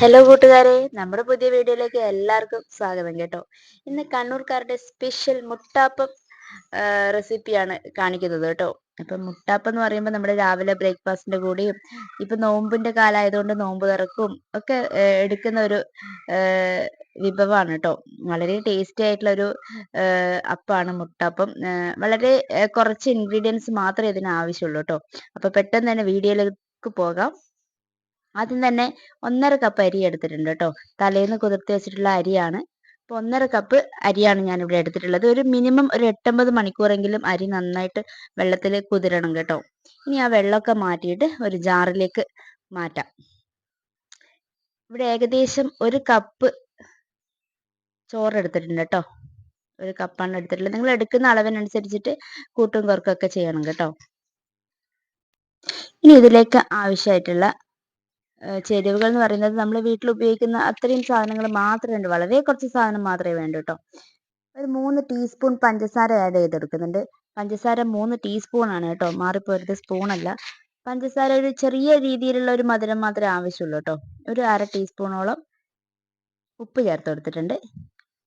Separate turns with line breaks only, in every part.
Hello കൂട്ടുകാരെ. നമ്മുടെ പുതിയ വീഡിയോയിലേക്ക് എല്ലാവർക്കും സ്വാഗതം കേട്ടോ. ഇന്ന് കണ്ണൂർക്കാരുടെ സ്പെഷ്യൽ മുട്ടാപ്പം റെസിപ്പിയാണ് കാണിക്കുന്നത് കേട്ടോ. ഇപ്പൊ മുട്ടാപ്പം എന്ന് പറയുമ്പോൾ നമ്മുടെ രാവിലെ ബ്രേക്ക്ഫാസ്റ്റിന്റെ കൂടെയും ഇപ്പൊ നോമ്പിന്റെ കാലമായതുകൊണ്ട് നോമ്പ് തുറക്കും ഒക്കെ എടുക്കുന്ന ഒരു വിഭവമാണ് കേട്ടോ. വളരെ ടേസ്റ്റി ആയിട്ടുള്ള ഒരു അപ്പാണ് മുട്ടാപ്പം. വളരെ കുറച്ച് ഇൻഗ്രീഡിയൻസ് മാത്രമേ ഇതിന് ആവശ്യമുള്ളൂ കേട്ടോ. അപ്പൊ പെട്ടെന്ന് തന്നെ വീഡിയോയിലേക്ക് പോകാം. ആദ്യം തന്നെ ഒന്നര കപ്പ് അരി എടുത്തിട്ടുണ്ട് കേട്ടോ. തലേന്ന് കുതിർത്ത് വെച്ചിട്ടുള്ള അരിയാണ്. അപ്പോൾ ഒന്നര കപ്പ് അരിയാണ് ഞാൻ ഇവിടെ എടുത്തിട്ടുള്ളത്. ഒരു മിനിമം ഒരു എട്ടൊമ്പത് മണിക്കൂറെങ്കിലും അരി നന്നായിട്ട് വെള്ളത്തിൽ കുതിരണം കേട്ടോ. ഇനി ആ വെള്ളമൊക്കെ മാറ്റിയിട്ട് ഒരു ജാറിലേക്ക് മാറ്റാം. ഇവിടെ ഏകദേശം ഒരു കപ്പ് ചോറ് എടുത്തിട്ടുണ്ട് കേട്ടോ. ഒരു കപ്പാണ് എടുത്തിട്ടുള്ളത്. നിങ്ങൾ എടുക്കുന്ന അളവിനനുസരിച്ചിട്ട് കൂട്ടും കുറക്കൊക്കെ ചെയ്യണം കേട്ടോ. ഇനി ഇതിലേക്ക് ആവശ്യമായിട്ടുള്ള ചേരുവകൾ എന്ന് പറയുന്നത് നമ്മൾ വീട്ടിൽ ഉപയോഗിക്കുന്ന അത്രയും സാധനങ്ങൾ മാത്രമേ ഉണ്ട് വളരെ കുറച്ച് സാധനം മാത്രമേ വേണ്ടൂ കേട്ടോ ഒരു മൂന്ന് ടീസ്പൂൺ പഞ്ചസാര ആഡ് ചെയ്തെടുക്കുന്നുണ്ട്. പഞ്ചസാര മൂന്ന് ടീസ്പൂൺ ആണ് കേട്ടോ മാറിപ്പോരുത് സ്പൂണല്ല പഞ്ചസാര ഒരു ചെറിയ രീതിയിലുള്ള ഒരു മധുരം മാത്രമേ ആവശ്യമുള്ളൂ കേട്ടോ ഒരു അര ടീസ്പൂണോളം ഉപ്പ് ചേർത്ത് കൊടുത്തിട്ടുണ്ട്.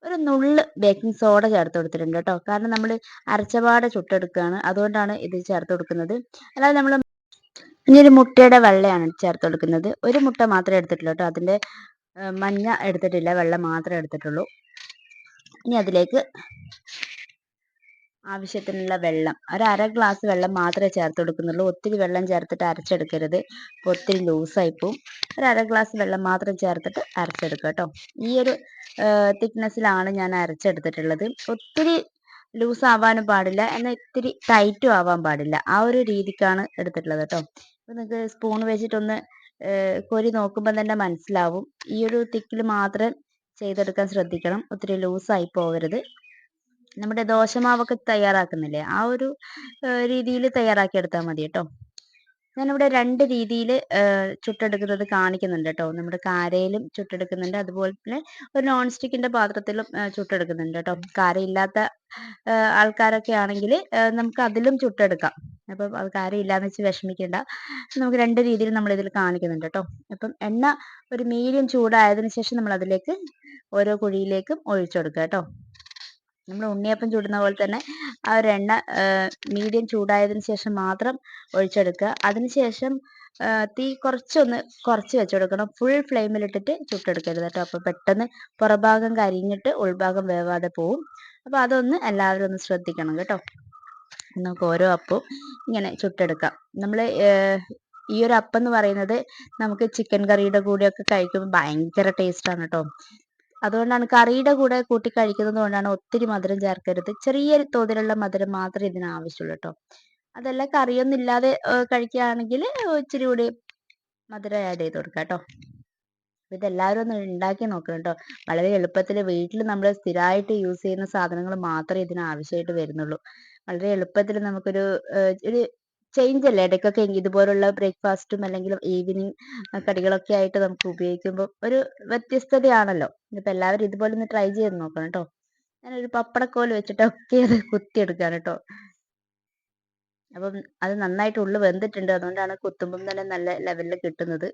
ഒരു നുള്ള് ബേക്കിംഗ് സോഡ ചേർത്ത് കൊടുത്തിട്ടുണ്ട് കേട്ടോ കാരണം നമ്മൾ അരച്ചപാടെ ചുട്ടെടുക്കുകയാണ്. അതുകൊണ്ടാണ് ഇത് ചേർത്ത് കൊടുക്കുന്നത്. അല്ലാതെ നമ്മൾ ഇനി ഒരു മുട്ടയുടെ വെള്ളയാണ് ചേർത്ത് കൊടുക്കുന്നത്. ഒരു മുട്ട മാത്രമേ എടുത്തിട്ടുള്ളൂ കേട്ടോ. അതിന്റെ മഞ്ഞ എടുത്തിട്ടില്ല. വെള്ളം മാത്രമേ എടുത്തിട്ടുള്ളൂ. ഇനി അതിലേക്ക് ആവശ്യത്തിനുള്ള വെള്ളം. ഒരു അര ഗ്ലാസ് വെള്ളം മാത്രമേ ചേർത്ത് കൊടുക്കുന്നുള്ളൂ. ഒത്തിരി വെള്ളം ചേർത്തിട്ട് അരച്ചെടുക്കരുത്. ഒത്തിരി ലൂസായി പോവും. ഒരു അര ഗ്ലാസ് വെള്ളം മാത്രം ചേർത്തിട്ട് അരച്ചെടുക്കുക കേട്ടോ. ഈ ഒരു തിക്നെസ്സിലാണ് ഞാൻ അരച്ചെടുത്തിട്ടുള്ളത്. ഒത്തിരി ലൂസ് ആവാനും പാടില്ല. എന്നാൽ ഇത്തിരി ടൈറ്റും ആവാൻ പാടില്ല. ആ ഒരു രീതിക്കാണ് എടുത്തിട്ടുള്ളത് കേട്ടോ. നിങ്ങൾക്ക് സ്പൂൺ വെച്ചിട്ടൊന്ന് കോരി നോക്കുമ്പോൾ തന്നെ മനസ്സിലാവും. ഈ ഒരു തിക്കിൽ മാത്രം ചെയ്തെടുക്കാൻ ശ്രദ്ധിക്കണം. ഒത്തിരി ലൂസായി പോകരുത്. നമ്മുടെ ദോശമാവൊക്കെ തയ്യാറാക്കുന്നില്ലേ? ആ ഒരു രീതിയിൽ തയ്യാറാക്കി എടുത്താൽ മതി കേട്ടോ. ഞാനിവിടെ രണ്ട് രീതിയിൽ ചുട്ടെടുക്കുന്നത് കാണിക്കുന്നുണ്ട് കേട്ടോ. നമ്മുടെ കാരയിലും ചുട്ടെടുക്കുന്നുണ്ട്. അതുപോലെ തന്നെ ഒരു നോൺ സ്റ്റിക്കിന്റെ പാത്രത്തിലും ചുട്ടെടുക്കുന്നുണ്ട് കേട്ടോ. കാരയില്ലാത്ത ആൾക്കാരൊക്കെ ആണെങ്കിൽ നമുക്ക് അതിലും ചുട്ടെടുക്കാം. അപ്പം അത് കാര്യമില്ലാന്ന് വെച്ച് വിഷമിക്കേണ്ട. നമുക്ക് രണ്ട് രീതിയിൽ നമ്മൾ ഇതിൽ കാണിക്കുന്നുണ്ട് കേട്ടോ അപ്പം എണ്ണ ഒരു മീഡിയം ചൂടായതിനു ശേഷം നമ്മൾ അതിലേക്ക് ഓരോ കുഴിയിലേക്കും ഒഴിച്ചു കൊടുക്കുക കേട്ടോ നമ്മൾ ഉണ്ണിയപ്പം ചുടുന്ന പോലെ തന്നെ ആ ഒരു എണ്ണ മീഡിയം ചൂടായതിനു ശേഷം മാത്രം ഒഴിച്ചെടുക്കുക. അതിനുശേഷം തീ കുറച്ചൊന്ന് കുറച്ച് വെച്ച് കൊടുക്കണം. ഫുൾ ഫ്ലെയിമിലിട്ടിട്ട് ചുട്ടെടുക്കരുത് കേട്ടോ അപ്പോൾ പെട്ടെന്ന് പുറഭാഗം കരിഞ്ഞിട്ട് ഉൾഭാഗം വേവാതെ പോവും. അപ്പോൾ അതൊന്ന് എല്ലാവരും ഒന്ന് ശ്രദ്ധിക്കണം കേട്ടോ നമുക്ക് ഓരോ അപ്പവും ഇങ്ങനെ ചുട്ടെടുക്കാം. നമ്മൾ ഈ ഒരു അപ്പം എന്ന് പറയുന്നത് നമുക്ക് ചിക്കൻ കറിയുടെ കൂടെയൊക്കെ കഴിക്കുമ്പോൾ ഭയങ്കര ടേസ്റ്റാണ് കേട്ടോ അതുകൊണ്ടാണ് കറിയുടെ കൂടെ കൂട്ടി കഴിക്കുന്നത് കൊണ്ടാണ് ഒത്തിരി മധുരം ചേർക്കരുത്. ചെറിയ തോതിലുള്ള മധുരം മാത്രമേ ഇതിന് ആവശ്യമുള്ളൂ കേട്ടോ അതല്ല കറിയൊന്നും ഇല്ലാതെ കഴിക്കുകയാണെങ്കിൽ ഇച്ചിരി കൂടി മധുരം ആഡ് ചെയ്ത് കൊടുക്കാം കേട്ടോ ഇതെല്ലാവരും ഒന്ന് ഉണ്ടാക്കി നോക്കണം കേട്ടോ വളരെ എളുപ്പത്തിൽ വീട്ടിൽ നമ്മൾ സ്ഥിരമായിട്ട് യൂസ് ചെയ്യുന്ന സാധനങ്ങൾ മാത്രമേ ഇതിന് ആവശ്യമായിട്ട് വരുന്നുള്ളൂ. വളരെ എളുപ്പത്തിൽ നമുക്കൊരു ഒരു ചേഞ്ച് അല്ലേ? ഇടയ്ക്കൊക്കെ ഇതുപോലുള്ള ബ്രേക്ക്ഫാസ്റ്റും അല്ലെങ്കിൽ ഈവനിങ് കടികളൊക്കെ ആയിട്ട് നമുക്ക് ഉപയോഗിക്കുമ്പോൾ ഒരു വ്യത്യസ്തതയാണല്ലോ. ഇപ്പം എല്ലാവരും ഇതുപോലെ ഒന്ന് ട്രൈ ചെയ്ത് നോക്കണം കേട്ടോ ഞാനൊരു പപ്പടക്കോൽ വെച്ചിട്ടൊക്കെ അത് കുത്തിയെടുക്കുകയാണ് കേട്ടോ അപ്പം അത് നന്നായിട്ട് ഉള്ളു വെന്തിട്ടുണ്ട്. അതുകൊണ്ടാണ് കുത്തുമ്പം തന്നെ നല്ല ലെവലിൽ കിട്ടുന്നത്.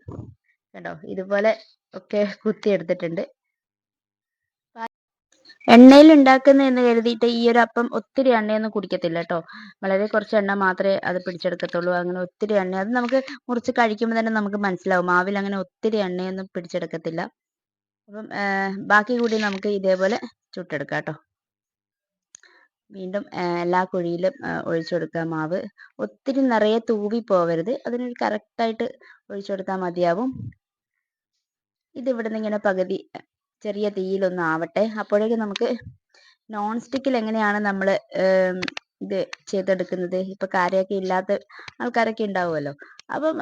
കേട്ടോ ഇതുപോലെ ഒക്കെ കുത്തിയെടുത്തിട്ടുണ്ട്. എണ്ണയിൽ ഉണ്ടാക്കുന്ന എന്ന് കരുതിയിട്ട് ഈ ഒരു അപ്പം ഒത്തിരി എണ്ണയൊന്നും കുടിക്കത്തില്ല കേട്ടോ. വളരെ കുറച്ച് എണ്ണ മാത്രമേ അത് പിടിച്ചെടുക്കത്തുള്ളൂ. അങ്ങനെ ഒത്തിരി എണ്ണ അത് നമുക്ക് മുറിച്ച് കഴിക്കുമ്പോൾ തന്നെ നമുക്ക് മനസ്സിലാവും. മാവിൽ അങ്ങനെ ഒത്തിരി എണ്ണയൊന്നും പിടിച്ചെടുക്കത്തില്ല. അപ്പം ബാക്കി കൂടി നമുക്ക് ഇതേപോലെ ചുട്ടെടുക്കാം കേട്ടോ. വീണ്ടും എല്ലാ കുഴിയിലും ഒഴിച്ചു കൊടുക്കുക മാവ്. ഒത്തിരി നിറയെ തൂവി പോവരുത്. അതിനൊരു കറക്റ്റായിട്ട് ഒഴിച്ചു കൊടുത്താൽ മതിയാവും. ഇതിവിടുന്ന് ഇങ്ങനെ പകുതി ചെറിയ തീയിലൊന്ന് ആവട്ടെ. അപ്പോഴേക്കും നമുക്ക് നോൺ സ്റ്റിക്കിൽ എങ്ങനെയാണ് നമ്മൾ ഇത് ചെയ്തെടുക്കുന്നത്? ഇപ്പൊ കാര്യമൊക്കെ ഇല്ലാത്ത ആൾക്കാരൊക്കെ ഉണ്ടാവുമല്ലോ. അപ്പം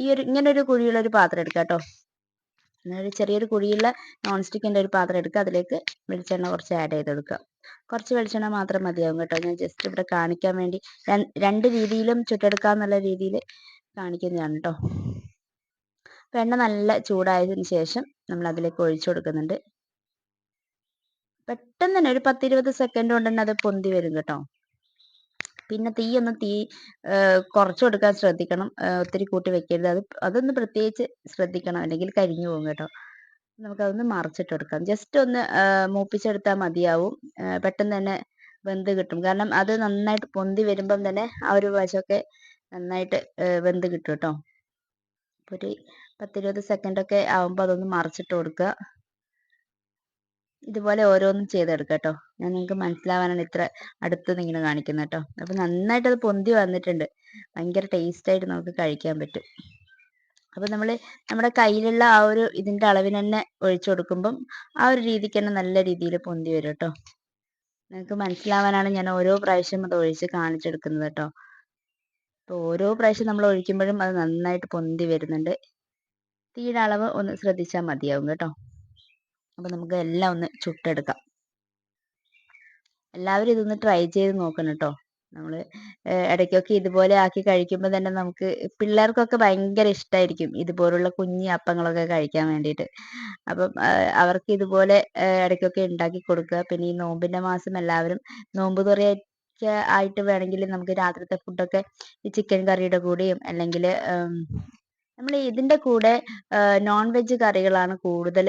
ഈ ഒരു ഇങ്ങനെ ഒരു കുഴിയുള്ള ഒരു പാത്രം എടുക്കാം കേട്ടോ. ഒരു ചെറിയൊരു കുഴിയുള്ള നോൺ സ്റ്റിക്കിന്റെ ഒരു പാത്രം എടുക്കുക. അതിലേക്ക് വെളിച്ചെണ്ണ കുറച്ച് ആഡ് ചെയ്ത് കൊടുക്കുക. കുറച്ച് വെളിച്ചെണ്ണ മാത്രം മതിയാവും കേട്ടോ. ഞാൻ ജസ്റ്റ് ഇവിടെ കാണിക്കാൻ വേണ്ടി രണ്ട് രീതിയിലും ചുട്ടെടുക്കാന്നുള്ള രീതിയിൽ കാണിക്കുന്നതാണ് കേട്ടോ. എണ്ണ നല്ല ചൂടായതിന് ശേഷം നമ്മൾ അതിലേക്ക് ഒഴിച്ചു കൊടുക്കുന്നുണ്ട്. പെട്ടെന്ന് തന്നെ ഒരു പത്തിരുപത് സെക്കൻഡ് കൊണ്ട് തന്നെ അത് പൊന്തി വരും കേട്ടോ. പിന്നെ തീ ഒന്ന് തീ കുറച്ച് കൊടുക്കാൻ ശ്രദ്ധിക്കണം. ഒത്തിരി കൂട്ടി വെക്കരുത്. അത് അതൊന്ന് പ്രത്യേകിച്ച് ശ്രദ്ധിക്കണം. അല്ലെങ്കിൽ കരിഞ്ഞു പോകും കേട്ടോ. നമുക്കതൊന്ന് മറിച്ചിട്ട് കൊടുക്കാം. ജസ്റ്റ് ഒന്ന് മൂപ്പിച്ചെടുത്താൽ മതിയാവും. പെട്ടെന്ന് തന്നെ വെന്ത് കിട്ടും. കാരണം അത് നന്നായിട്ട് പൊന്തി വരുമ്പം തന്നെ ആ ഒരു വശമൊക്കെ നന്നായിട്ട് വെന്ത് കിട്ടും കേട്ടോ. ഒരു പത്തിരുപത് സെക്കൻഡൊക്കെ ആവുമ്പോൾ അതൊന്ന് മറിച്ചിട്ട് കൊടുക്കുക. ഇതുപോലെ ഓരോന്നും ചെയ്തെടുക്കുക കേട്ടോ. ഞാൻ നിങ്ങൾക്ക് മനസ്സിലാവാനാണ് ഇത്ര അടുത്ത് ഇങ്ങനെ കാണിക്കുന്നത് കേട്ടോ. അപ്പം നന്നായിട്ട് അത് പൊന്തി വന്നിട്ടുണ്ട്. ഭയങ്കര ടേസ്റ്റായിട്ട് നമുക്ക് കഴിക്കാൻ പറ്റും. അപ്പോൾ നമ്മൾ നമ്മുടെ കയ്യിലുള്ള ആ ഒരു ഇതിന്റെ അളവിന് തന്നെ ഒഴിച്ചു കൊടുക്കുമ്പം ആ ഒരു രീതിക്ക് തന്നെ നല്ല രീതിയിൽ പൊന്തി വരും കേട്ടോ. നിങ്ങൾക്ക് മനസ്സിലാവാനാണ് ഞാൻ ഓരോ പ്രാവശ്യം അത് ഒഴിച്ച് കാണിച്ചെടുക്കുന്നത് കേട്ടോ. അപ്പോൾ ഓരോ പ്രാവശ്യം നമ്മൾ ഒഴിക്കുമ്പോഴും അത് നന്നായിട്ട് പൊന്തി വരുന്നുണ്ട്. തീയുടെ അളവ് ഒന്ന് ശ്രദ്ധിച്ചാൽ മതിയാവും കേട്ടോ. അപ്പോൾ നമുക്ക് എല്ലാം ഒന്ന് ചുട്ടെടുക്കാം. എല്ലാവരും ഇതൊന്ന് ട്രൈ ചെയ്ത് നോക്കണം കേട്ടോ നമ്മൾ ഇടയ്ക്കൊക്കെ ഇതുപോലെ ആക്കി കഴിക്കുമ്പോൾ തന്നെ നമുക്ക് പിള്ളേർക്കൊക്കെ ഭയങ്കര ഇഷ്ടമായിരിക്കും ഇതുപോലുള്ള കുഞ്ഞി അപ്പങ്ങളൊക്കെ കഴിക്കാൻ വേണ്ടിയിട്ട്. അപ്പം അവർക്ക് ഇതുപോലെ ഇടയ്ക്കൊക്കെ ഉണ്ടാക്കി കൊടുക്കുക. പിന്നെ ഈ നോമ്പിന്റെ മാസം എല്ലാവരും നോമ്പ് തുറയൊക്കെ ആയിട്ട് വേണമെങ്കിൽ നമുക്ക് രാത്രിത്തെ ഫുഡൊക്കെ ഈ ചിക്കൻ കറിയുടെ കൂടെയും അല്ലെങ്കിൽ നമ്മൾ ഇതിന്റെ കൂടെ നോൺ വെജ് കറികളാണ് കൂടുതൽ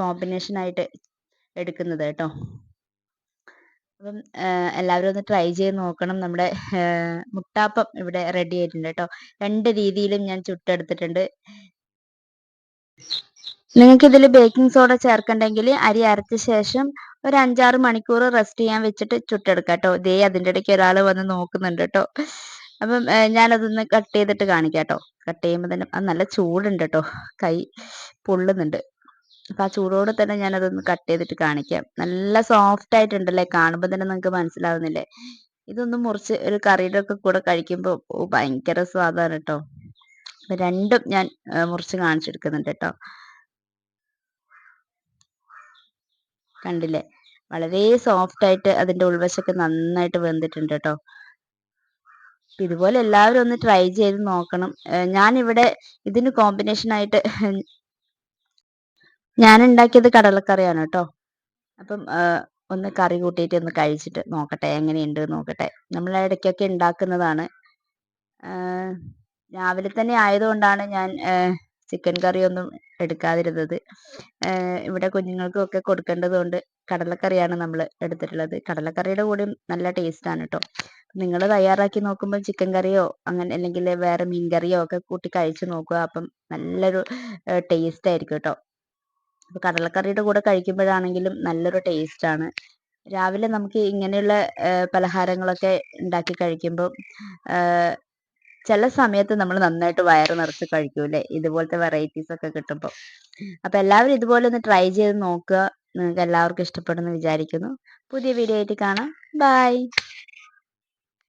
കോമ്പിനേഷൻ ആയിട്ട് എടുക്കുന്നത് കേട്ടോ. അപ്പം എല്ലാവരും ഒന്ന് ട്രൈ ചെയ്ത് നോക്കണം. നമ്മുടെ മുട്ടാപ്പം ഇവിടെ റെഡി ആയിട്ടുണ്ട് കേട്ടോ. രണ്ട് രീതിയിലും ഞാൻ ചുട്ടെടുത്തിട്ടുണ്ട്. നിങ്ങൾക്ക് ഇതിൽ ബേക്കിംഗ് സോഡ ചേർക്കണ്ടെങ്കിൽ അരി അരച്ച ശേഷം ഒരു അഞ്ചാറ് മണിക്കൂർ റെസ്റ്റ് ചെയ്യാൻ വെച്ചിട്ട് ചുട്ടെടുക്കാം കേട്ടോ. ദേ അതിന്റെ ഇടയ്ക്ക് ഒരാൾ വന്ന് നോക്കുന്നുണ്ട് കേട്ടോ. അപ്പം ഞാനതൊന്ന് കട്ട് ചെയ്തിട്ട് കാണിക്കാം കേട്ടോ. കട്ട് ചെയ്യുമ്പോൾ തന്നെ അത് നല്ല ചൂടുണ്ട് കേട്ടോ കൈ പൊള്ളുന്നുണ്ട്. അപ്പം ആ ചൂടോടെ തന്നെ ഞാനതൊന്ന് കട്ട് ചെയ്തിട്ട് കാണിക്കാം. നല്ല സോഫ്റ്റ് ആയിട്ടുണ്ടല്ലേ? കാണുമ്പോൾ തന്നെ നിങ്ങൾക്ക് മനസ്സിലാവുന്നില്ലേ? ഇതൊന്ന് മുറിച്ച് ഒരു കറിയുടെ ഒക്കെ കൂടെ കഴിക്കുമ്പോൾ ഭയങ്കര സ്വാദാണ് കേട്ടോ രണ്ടും ഞാൻ മുറിച്ച് കാണിച്ചെടുക്കുന്നുണ്ട് കേട്ടോ കണ്ടില്ലേ? വളരെ സോഫ്റ്റ് ആയിട്ട് അതിന്റെ ഉൾവശമൊക്കെ നന്നായിട്ട് വെന്തിട്ടുണ്ട് കേട്ടോ ഇതുപോലെ എല്ലാവരും ഒന്ന് ട്രൈ ചെയ്ത് നോക്കണം. ഞാനിവിടെ ഇതിന് കോമ്പിനേഷൻ ആയിട്ട് ഞാൻ ഉണ്ടാക്കിയത് കടലക്കറിയാണ് കേട്ടോ. അപ്പം ഒന്ന് കറി കൂട്ടിയിട്ട് ഒന്ന് കഴിച്ചിട്ട് നോക്കട്ടെ എങ്ങനെയുണ്ട് നോക്കട്ടെ. നമ്മൾ ഇടയ്ക്കൊക്കെ ഉണ്ടാക്കുന്നതാണ്. രാവിലെ തന്നെ ആയതുകൊണ്ടാണ് ഞാൻ ചിക്കൻ കറിയൊന്നും എടുക്കാതിരുന്നത്. ഇവിടെ കുഞ്ഞുങ്ങൾക്കൊക്കെ ഒക്കെ കൊടുക്കേണ്ടത് കൊണ്ട് കടലക്കറിയാണ് നമ്മൾ എടുത്തിട്ടുള്ളത്. കടലക്കറിയുടെ കൂടെയും നല്ല ടേസ്റ്റാണ് കേട്ടോ നിങ്ങൾ തയ്യാറാക്കി നോക്കുമ്പോൾ ചിക്കൻ കറിയോ അങ്ങനെ അല്ലെങ്കിൽ വേറെ മീൻ കറിയോ ഒക്കെ കൂട്ടി കഴിച്ചു നോക്കുക. അപ്പം നല്ലൊരു ടേസ്റ്റ് ആയിരിക്കും കേട്ടോ അപ്പോൾ കടലക്കറിയുടെ കൂടെ കഴിക്കുമ്പോഴാണെങ്കിലും നല്ലൊരു ടേസ്റ്റാണ് രാവിലെ നമുക്ക് ഇങ്ങനെയുള്ള പലഹാരങ്ങളൊക്കെ ഉണ്ടാക്കി കഴിക്കുമ്പോൾ ചില സമയത്ത് നമ്മൾ നന്നായിട്ട് വയറ് നിറച്ച് കഴിക്കൂലേ ഇതുപോലത്തെ വെറൈറ്റീസ് ഒക്കെ കിട്ടുമ്പോൾ അപ്പൊ എല്ലാവരും ഇതുപോലെ ഒന്ന് ട്രൈ ചെയ്ത് നോക്കുക. നിങ്ങൾക്ക് എല്ലാവർക്കും ഇഷ്ടപ്പെടുമെന്ന് വിചാരിക്കുന്നു. പുതിയ വീഡിയോ ആയിട്ട് കാണാം. ബൈ